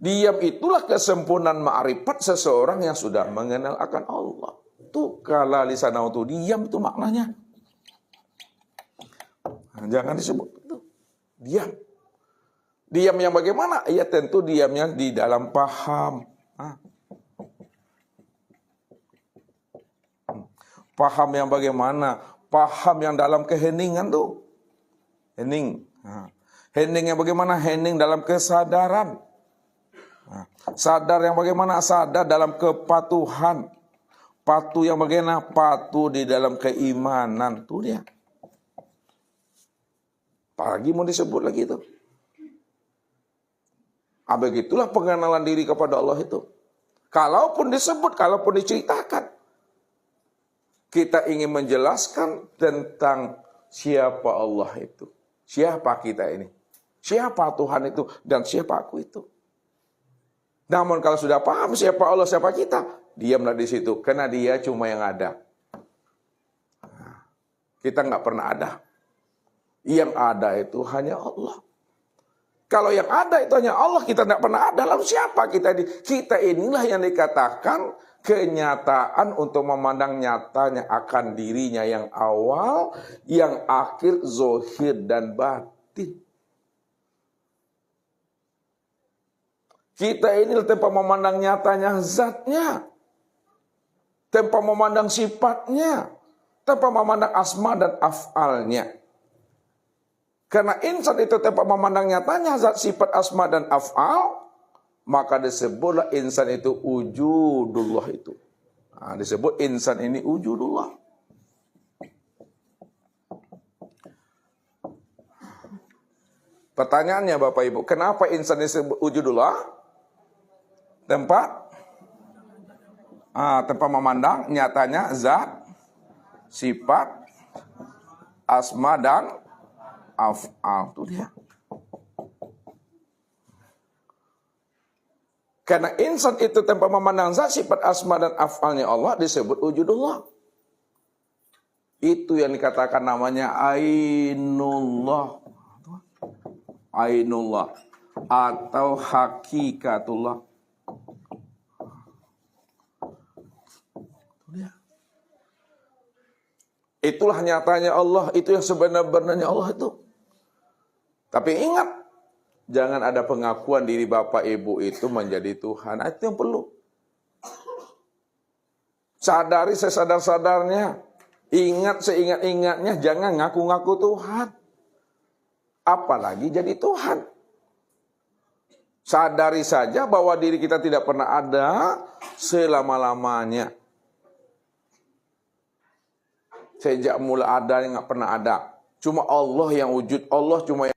Diam itulah kesempurnaan ma'rifat seseorang yang sudah mengenal akan Allah. Tuh kala lisanau itu diam itu maknanya. Jangan disebut itu. Diam. Diam yang bagaimana? Ya tentu diamnya di dalam paham. Paham yang bagaimana? Paham yang dalam keheningan tuh. Hening. Hening yang bagaimana? Hening dalam kesadaran. Sadar yang bagaimana? Sadar dalam kepatuhan. Patuh yang bagaimana? Patuh di dalam keimanan. Tuh dia. Apalagi mau disebut lagi itu. Ah, begitulah pengenalan diri kepada Allah itu. Kalaupun disebut, kalaupun diceritakan. Kita ingin menjelaskan tentang siapa Allah itu. Siapa kita ini. Siapa Tuhan itu. Dan siapa aku itu. Namun kalau sudah paham siapa Allah, siapa kita. Diamlah di situ. Karena dia cuma yang ada. Kita nggak pernah ada. Yang ada itu hanya Allah. Kalau yang ada itu hanya Allah, kita tidak pernah ada. Lalu siapa kita ini? Kita inilah yang dikatakan kenyataan untuk memandang nyatanya akan dirinya yang awal, yang akhir, zohir, dan batin. Kita ini tempat memandang nyatanya zatnya. Tempat memandang sifatnya. Tempat memandang asma dan afalnya. Karena insan itu tempat memandang nyatanya zat sifat asma dan af'al, maka disebutlah insan itu wujudullah itu. Nah, disebut insan ini wujudullah. Pertanyaannya Bapak Ibu, kenapa insan disebut wujudullah? Tempat ah, tempat memandang nyatanya zat, sifat, asma dan af'al itu dia. Karena insan itu tempat memandang zat sifat asma dan af'alnya Allah disebut wujudullah. Itu yang dikatakan namanya ainullah. Ainullah atau hakikatullah. Itu dia. Itulah nyatanya Allah, itu yang sebenar-benarnya Allah itu. Tapi ingat, jangan ada pengakuan diri Bapak Ibu itu menjadi Tuhan. Nah, Itu yang perlu. Sadari sesadar-sadarnya. Ingat seingat-ingatnya, jangan ngaku-ngaku Tuhan. Apalagi jadi Tuhan. Sadari saja bahwa diri kita tidak pernah ada selama-lamanya. Sejak mula ada yang nggak pernah ada. Cuma Allah yang wujud. Allah cuma yang